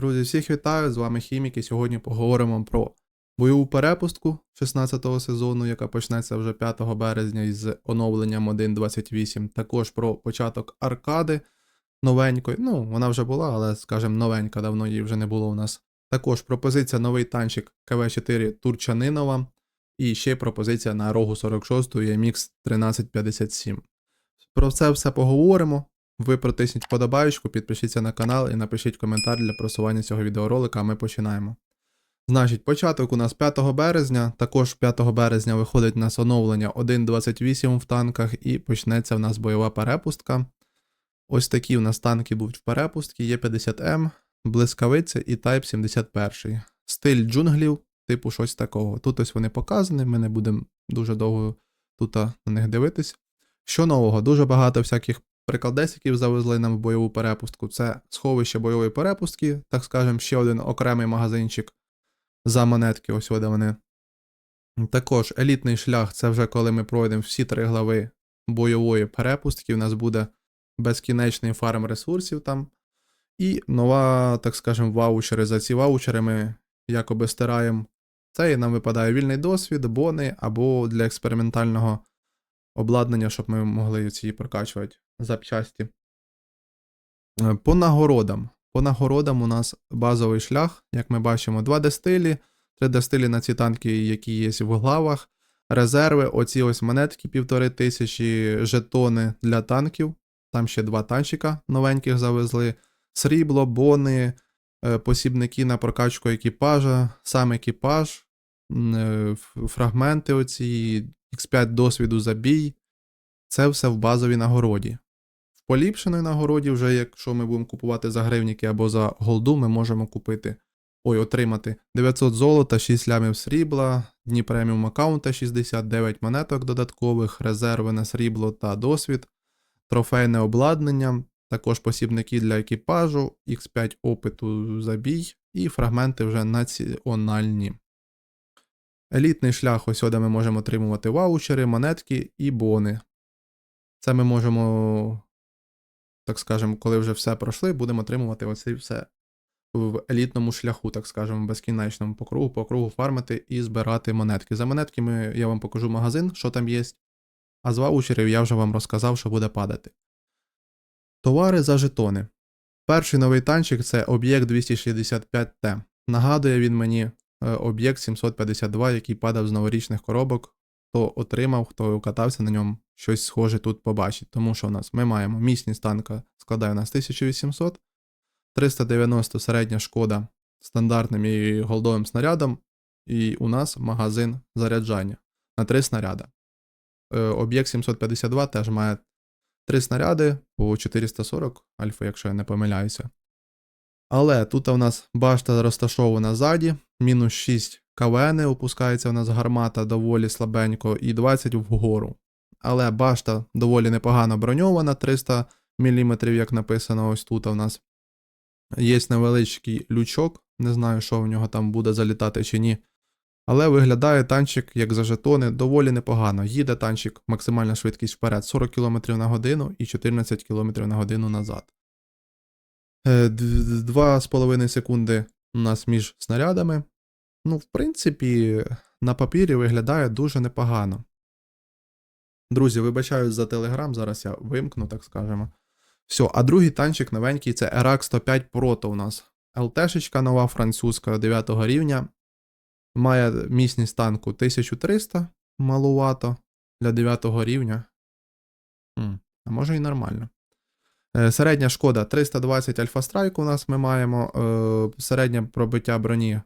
Друзі, всіх вітаю! З вами Хімік і сьогодні поговоримо про бойову перепустку 16-го сезону, яка почнеться вже 5 березня із оновленням 1.28. Також про початок аркади новенької. Ну, вона вже була, але, скажімо, новенька, давно її вже не було у нас. Також пропозиція новий танчик КВ4 Турчанинова. І ще пропозиція на рогу 46 і MX 1357. Про це все поговоримо. Ви протисніть вподобаючку, підпишіться на канал і напишіть коментар для просування цього відеоролика, а ми починаємо. Значить, початок у нас 5 березня, також 5 березня виходить у нас оновлення 1.28 в танках і почнеться в нас бойова перепустка. Ось такі у нас танки будуть в перепустці, є 50М, блискавиця і Type 71. Стиль джунглів, типу щось такого. Тут ось вони показані, ми не будемо дуже довго тут на них дивитись. Що нового? Дуже багато всяких прикладесиків завезли нам в бойову перепустку. Це сховище бойової перепустки, так скажемо, ще один окремий магазинчик за монетки, ось де вони. Також елітний шлях це вже коли ми пройдемо всі три глави бойової перепустки. У нас буде безкінечний фарм ресурсів там. І нова, так скажемо, ваучери. За ці ваучери ми якоби стираємо. Це і нам випадає вільний досвід, бони або для експериментального обладнання, щоб ми могли ці прокачувати запчасті. Е, По нагородам. По нагородам у нас базовий шлях, як ми бачимо, 2D стилі, 3D стилі на ці танки, які є в главах, резерви, оці ось монетки півтори тисячі, жетони для танків. Там ще два танчика новеньких завезли, срібло, бони, е, посібники на прокачку екіпажа, сам екіпаж, е, фрагменти оці, X5 досвіду за бій. Це все в базовій нагороді. Поліпшеної нагороді, вже якщо ми будемо купувати за гривніки або за голду, ми можемо купити. Ой, отримати 900 золота, 6 лямів срібла, дні преміум аккаунта 69 монеток додаткових, резерви на срібло та досвід, трофейне обладнання, також посібники для екіпажу, X5 опиту за бій і фрагменти вже національні. Елітний шлях, ось сюди ми можемо отримувати ваучери, монетки і бони. Це ми можемо, так скажемо, коли вже все пройшли, будемо отримувати оце все в елітному шляху, так скажемо, безкінечному по кругу, по кругу фармити і збирати монетки. За монетки ми, я вам покажу магазин, що там є. А з ваучерів я вже вам розказав, що буде падати. Товари за жетони. Перший новий танчик це об'єкт 265Т. Нагадує він мені е, об'єкт 752, який падав з новорічних коробок. Хто отримав, хто катався на ньому, щось схоже тут побачить. Тому що у нас ми маємо міцність танка складає у нас 1800, 390 середня шкода стандартним і голдовим снарядом, і у нас магазин заряджання на 3 снаряда. Е, Об'єкт 752 теж має 3 снаряди по 440 альфа, якщо я не помиляюся. Але тут у нас башта розташована ззаді, мінус 6 КВН, опускається у нас гармата доволі слабенько, і 20 вгору. Але башта доволі непогано броньована, 300 мм, як написано ось тут у нас. Є невеличкий лючок, не знаю, що в нього там буде залітати чи ні. Але виглядає танчик, як за жетони, доволі непогано. Їде танчик максимальна швидкість вперед 40 км на годину і 14 км на годину назад. Е, д- Два з половиною секунди у нас між снарядами. Ну, в принципі, на папірі виглядає дуже непогано. Друзі, вибачаюсь за телеграм, зараз я вимкну, так скажемо. Все, а другий танчик новенький це RAK 105 Proto у нас. ЛТшечка нова французька 9 рівня. Має міцність танку 1300, малувато для 9 рівня. Хм, а може і нормально. Е, Середня шкода 320 Альфа Страйк у нас ми маємо. Е, Середнє пробиття броні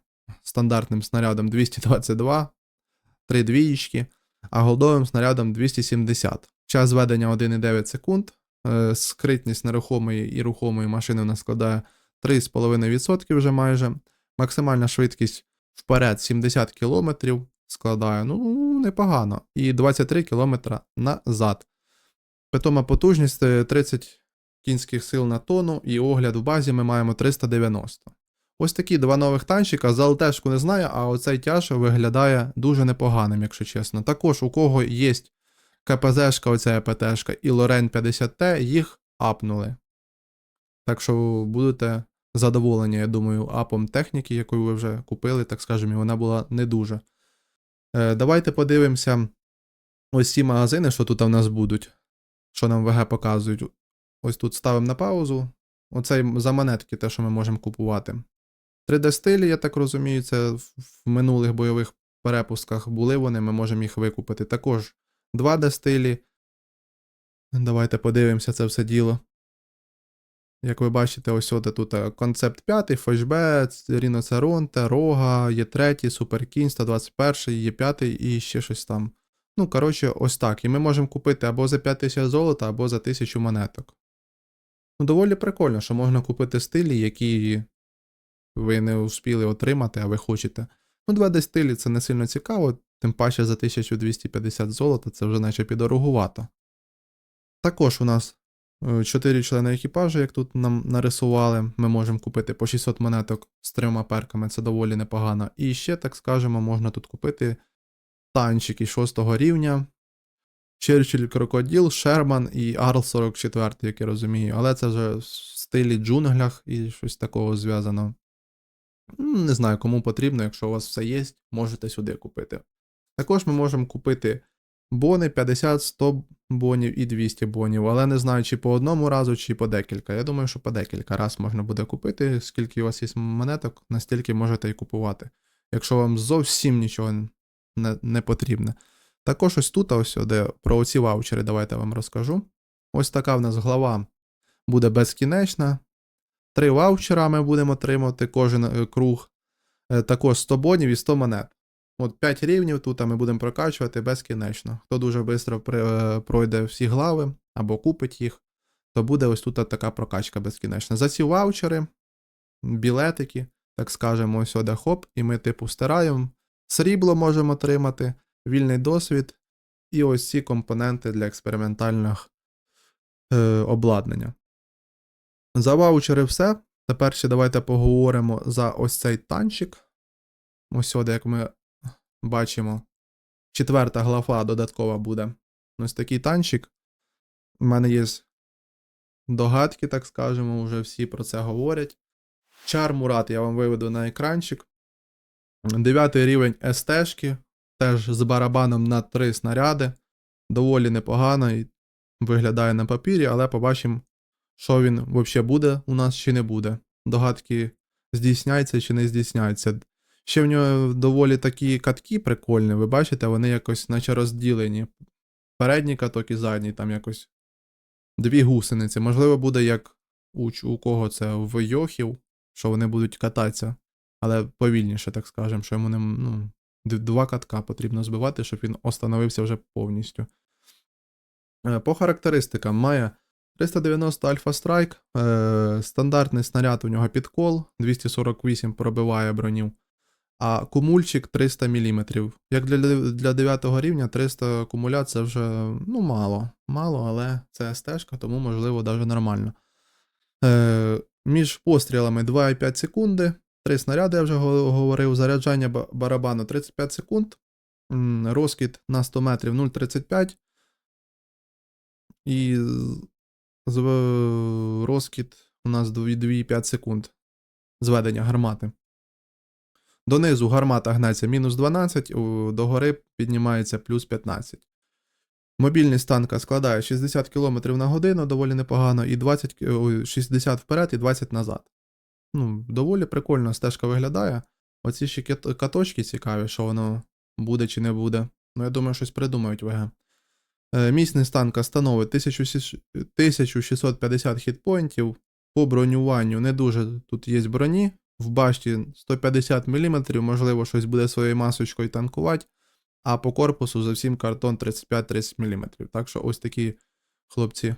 стандартним снарядом 222, 3 двієчки, а голдовим снарядом 270. Час зведення 1,9 секунд. Е, Скритність нерухомої і рухомої машини у нас складає 3,5% вже майже. Максимальна швидкість вперед 70 км складає, ну, непогано. І 23 км назад. Питома потужність е, 30 кінських сил на тонну, і огляд в базі ми маємо 390. Ось такі два нових танчика. За ЛТшку не знаю, а оцей тяж виглядає дуже непоганим, якщо чесно. Також у кого є КПЗшка, оця ЕПТшка і Лорен 50Т, їх апнули. Так що будете задоволення, я думаю, апом техніки, яку ви вже купили, так скажемо, і вона була не дуже. Е, давайте подивимося ось ці магазини, що тут у нас будуть, що нам ВГ показують. Ось тут ставимо на паузу. Оцей за монетки, те, що ми можемо купувати. 3D стилі, я так розумію, це в минулих бойових перепусках були вони, ми можемо їх викупити. Також 2D стилі. Давайте подивимося це все діло. Як ви бачите, ось от тут е, концепт 5, фешбе, Ріноцеронте, Рога, є 3, Суперкінь, 121, є 5 і ще щось там. Ну, коротше, ось так. І ми можемо купити або за 5 тисяч золота, або за 1000 монеток. Ну, доволі прикольно, що можна купити стилі, які ви не успіли отримати, а ви хочете. Ну, 2D стилі це не сильно цікаво, тим паче за 1250 золота це вже наче підорогувато. Також у нас 4 члени екіпажу, як тут нам нарисували. Ми можемо купити по 600 монеток з трьома перками, це доволі непогано. І ще, так скажемо, можна тут купити танчики 6 рівня. Черчилль Крокоділ, Шерман і Арл 44, як я розумію. Але це вже в стилі джунглях і щось такого зв'язано. Не знаю, кому потрібно, якщо у вас все є, можете сюди купити. Також ми можемо купити бони 50, 100 бонів і 200 бонів, але не знаю, чи по одному разу, чи по декілька. Я думаю, що по декілька раз можна буде купити, скільки у вас є монеток, настільки можете і купувати. Якщо вам зовсім нічого не, не потрібно. Також ось тут, ось де про оці ваучери, давайте вам розкажу. Ось така в нас глава буде безкінечна. Три ваучера ми будемо отримувати кожен е, круг. Е, Також 100 бонів і 100 монет. От 5 рівнів тут ми будемо прокачувати безкінечно. Хто дуже швидко пройде всі глави або купить їх, то буде ось тут така прокачка безкінечна. За ці ваучери, білетики, так скажемо, ось сюди хоп, і ми типу стираємо. Срібло можемо отримати, вільний досвід і ось ці компоненти для експериментальних е, обладнання. За ваучери все. Тепер ще давайте поговоримо за ось цей танчик. Ось сюди, як ми бачимо, четверта глава додаткова буде. Ось такий танчик. У мене є догадки, так скажемо, вже всі про це говорять. Чар Мурат я вам виведу на екранчик. Дев'ятий рівень СТ-шки, теж з барабаном на три снаряди. Доволі непогано і виглядає на папірі, але побачимо, що він взагалі буде у нас чи не буде. Догадки здійсняються чи не здійсняються. Ще в нього доволі такі катки прикольні, ви бачите, вони якось наче розділені. Передній каток і задній, там якось дві гусениці. Можливо, буде як у, у кого це в Йохів, що вони будуть кататися, але повільніше, так скажемо, що йому не ну, два катка потрібно збивати, щоб він остановився вже повністю. Е, По характеристикам має 390 Альфа Страйк, е, стандартний снаряд у нього підкол, 248 пробиває броню, а кумульчик 300 мм. Як для, для 9 рівня 300 акумуля це вже ну, мало. Мало, але це стежка, тому можливо навіть нормально. Е, між пострілами 2,5 секунди. Три снаряди, я вже говорив. Заряджання барабану 35 секунд. Розкид на 100 метрів 0,35. І з- розкид у нас 2,5 секунд зведення гармати. Донизу гармата гнеться мінус 12, у- догори піднімається плюс 15. Мобільність танка складає 60 км на годину, доволі непогано, і 20, 60 вперед і 20 назад. Ну, доволі прикольно стежка виглядає. Оці ще каточки цікаві, що воно буде чи не буде. Ну, я думаю, щось придумають ВГ. Е, Міцність танка становить 1650 хітпоінтів. По бронюванню не дуже тут є броні. В башті 150 мм, можливо, щось буде своєю масочкою танкувати. А по корпусу зовсім картон 35-30 мм. Так що ось такі хлопці.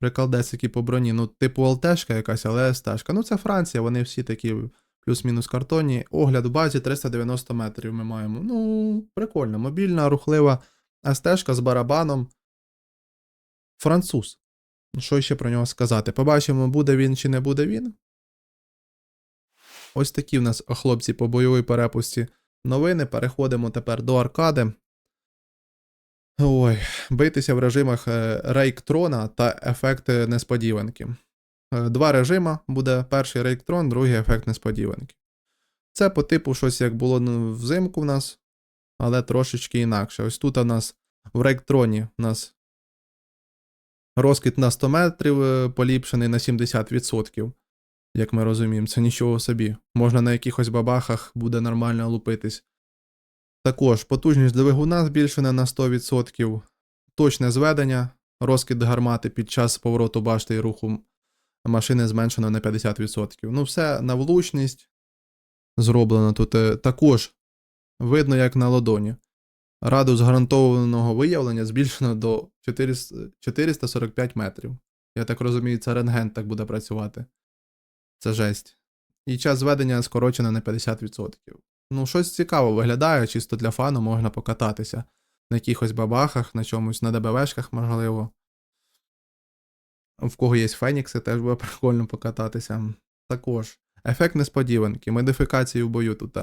Приколдесики по броні. Ну, типу ЛТшка якась, але СТшка. Ну, це Франція, вони всі такі плюс-мінус картонні. Огляд в базі 390 метрів ми маємо. Ну, прикольно. Мобільна, рухлива СТшка з барабаном. Француз. Що ще про нього сказати? Побачимо, буде він чи не буде він. Ось такі в нас хлопці по бойовій перепусті новини. Переходимо тепер до аркади. Ой, битися в режимах е, рейк трона та ефекти несподіванки. Е, Два режима буде перший рейктрон, другий ефект несподіванки. Це по типу щось як було ну, взимку в нас, але трошечки інакше. Ось тут у нас в рейктроні у нас розкид на 100 метрів е, поліпшений на 70%. Як ми розуміємо, це нічого собі. Можна на якихось бабахах буде нормально лупитись. Також потужність двигуна збільшена на 100%, точне зведення, розкид гармати під час повороту башти і руху машини зменшено на 50%. Ну, все на влучність зроблено тут. е, Також видно, як на ладоні. Радус гарантованого виявлення збільшено до 445 метрів. Я так розумію, це рентген так буде працювати. Це жесть. І час зведення скорочено на 50%. Ну, щось цікаво виглядає, чисто для фану можна покататися. На якихось бабахах, на чомусь, на ДБВшках, можливо. В кого є фенікси, теж буде прикольно покататися. Також. Ефект несподіванки, модифікації в бою тут.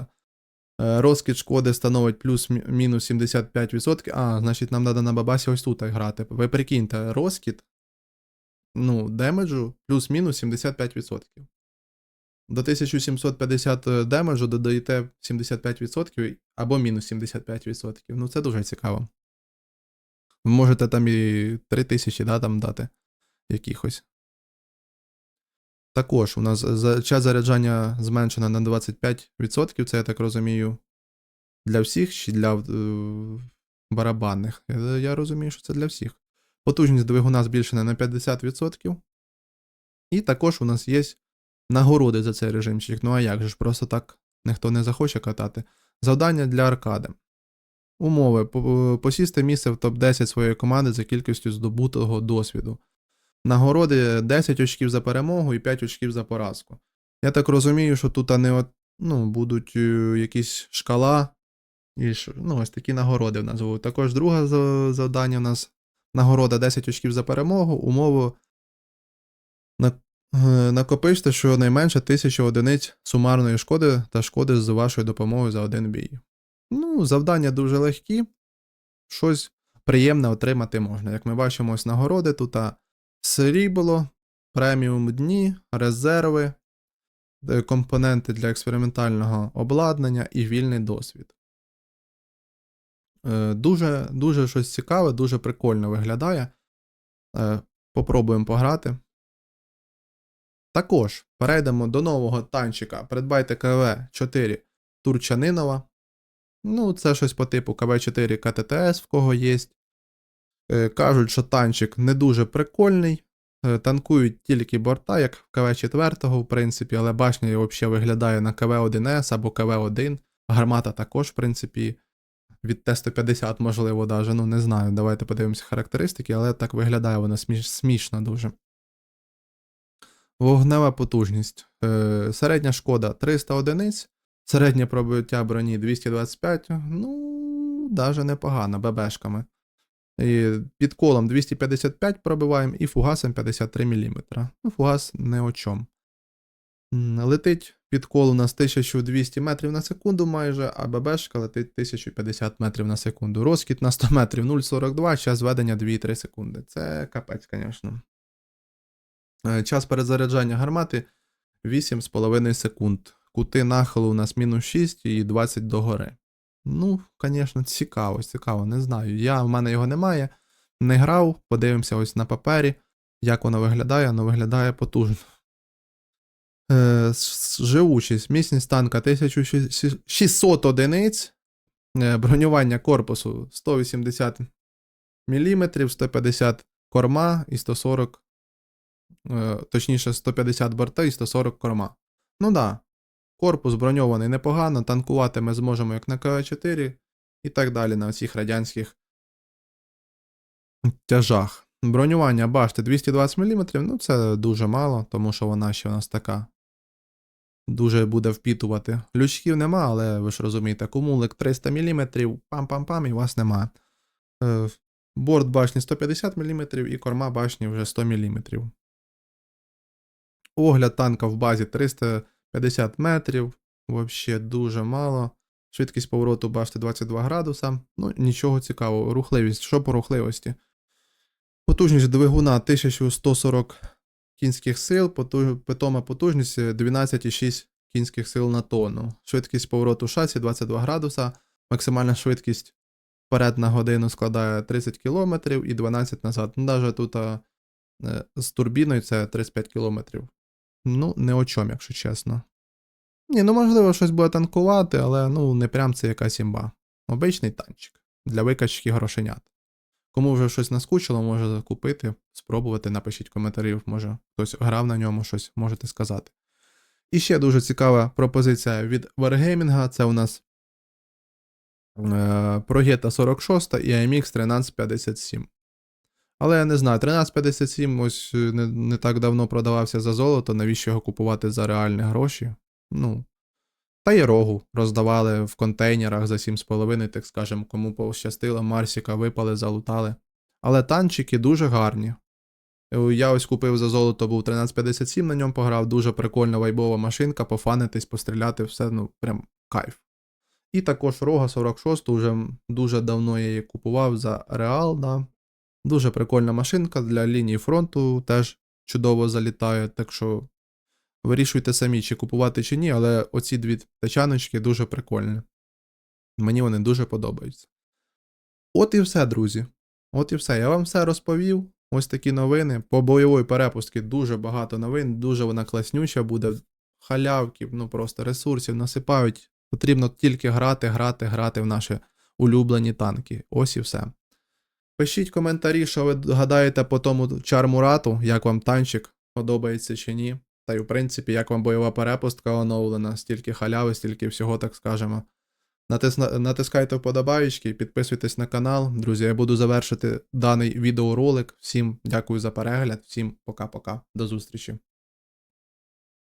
Е, Розкид шкоди становить плюс-мінус 75%. А, значить, нам треба на бабасі ось тут грати. Ви прикиньте, розкид, ну, демеджу плюс-мінус 75%. До 1750 демеджу додаєте 75% або мінус 75%. Ну, це дуже цікаво. Можете там і 3000 да, там дати якихось. Також у нас час заряджання зменшено на 25%, це я так розумію. Для всіх чи для е, барабанних. Я, я розумію, що це для всіх. Потужність двигуна збільшена на 50%. І також у нас є нагороди за цей режимчик. Ну а як же ж, просто так ніхто не захоче катати. Завдання для аркади. Умови. Посісти місце в топ-10 своєї команди за кількістю здобутого досвіду. Нагороди 10 очків за перемогу і 5 очків за поразку. Я так розумію, що тут не от, ну, будуть е, якісь шкала. І ну, ось такі нагороди в нас будуть. Також друге завдання у нас нагорода 10 очків за перемогу, умову е, накопичте щонайменше 1000 одиниць сумарної шкоди та шкоди з вашою допомогою за один бій. Ну, завдання дуже легкі. Щось приємне отримати можна. Як ми бачимо, ось нагороди тут срібло, преміум дні, резерви, е, компоненти для експериментального обладнання і вільний досвід. Е, Дуже, дуже щось цікаве, дуже прикольно виглядає. Е, Попробуємо пограти. Також перейдемо до нового танчика. Придбайте КВ-4 Турчанинова. Ну, це щось по типу КВ-4 КТТС, в кого є. Е, Кажуть, що танчик не дуже прикольний. Е, Танкують тільки борта, як в КВ-4, в принципі, але башня взагалі виглядає на КВ-1С або КВ-1. Гармата також, в принципі, від Т-150, можливо, даже, ну не знаю. Давайте подивимося характеристики, але так виглядає вона сміш- смішно дуже. Вогнева потужність. Е, середня шкода 300 одиниць, середнє пробиття броні 225, ну, даже непогано, ББшками. Під колом 255 пробиваємо і фугасом 53 мм. Ну, фугас не о чому. Летить під кол у нас 1200 метрів на секунду майже, а ББшка летить 1050 метрів на секунду. Розкіт на 100 метрів 0,42, час ведення 2,3 секунди. Це капець, звісно. Е, Час перезаряджання гармати 8,5 секунд. Кути нахилу у нас мінус 6 і 20 догори. Ну, звісно, цікаво, цікаво, не знаю. Я, в мене його немає, не грав, подивимося ось на папері, як воно виглядає, воно виглядає потужно. Е, живучість, міцність танка 1600 одиниць, е, бронювання корпусу 180 мм, 150 корма і 140, е, точніше 150 борта і 140 корма. Ну да, корпус броньований непогано, танкувати ми зможемо як на КВ-4 і так далі на цих радянських тяжах. Бронювання башти 220 мм, ну це дуже мало, тому що вона ще у нас така дуже буде впітувати. Лючків нема, але ви ж розумієте, кумулик 300 мм, пам-пам-пам, і вас нема. Е, борт башні 150 мм і корма башні вже 100 мм. Огляд танка в базі 350 метрів. Вообще дуже мало. Швидкість повороту башти 22 градуса. Ну, нічого цікавого. Рухливість. Що по рухливості? Потужність двигуна 1140 кінських сил, потуж... питома потужність 12,6 кінських сил на тонну. Швидкість повороту шасі 22 градуса, максимальна швидкість вперед на годину складає 30 км і 12 назад. Навіть тут а, е, з турбіною це 35 км. Ну, не о чому, якщо чесно. Ні, ну можливо, щось буде танкувати, але ну не прям це якась імба. Обичний танчик для викачки грошенят. Кому вже щось наскучило, може закупити, спробувати, напишіть коментарів, може хтось грав на ньому, щось можете сказати. І ще дуже цікава пропозиція від Wargaming, це у нас е, Progeta 46 і AMX 1357. Але я не знаю, 1357 ось е, не, не так давно продавався за золото, навіщо його купувати за реальні гроші? Ну. Та й рогу роздавали в контейнерах за 7,5, так скажемо, кому пощастило, Марсіка випали, залутали. Але танчики дуже гарні. Е, Я ось купив за золото, був 1357, на ньому пограв, дуже прикольна вайбова машинка, пофанитись, постріляти, все, ну, прям кайф. І також рога 46, уже дуже давно я її купував за реал, да. Дуже прикольна машинка для лінії фронту, теж чудово залітає, так що вирішуйте самі, чи купувати чи ні, але оці дві тачаночки дуже прикольні. Мені вони дуже подобаються. От і все, друзі. От і все. Я вам все розповів. Ось такі новини. По бойової перепустки дуже багато новин, дуже вона класнюча буде. Халявки, ну просто ресурсів насипають. Потрібно тільки грати, грати, грати в наші улюблені танки. Ось і все. Пишіть коментарі, що ви гадаєте по тому чармурату, як вам танчик подобається чи ні. Та й в принципі, як вам бойова перепустка оновлена, стільки халяви, стільки всього, так скажемо. Натисна... Натискайте вподобаєчки, підписуйтесь на канал. Друзі, я буду завершити даний відеоролик. Всім дякую за перегляд, всім пока-пока. До зустрічі.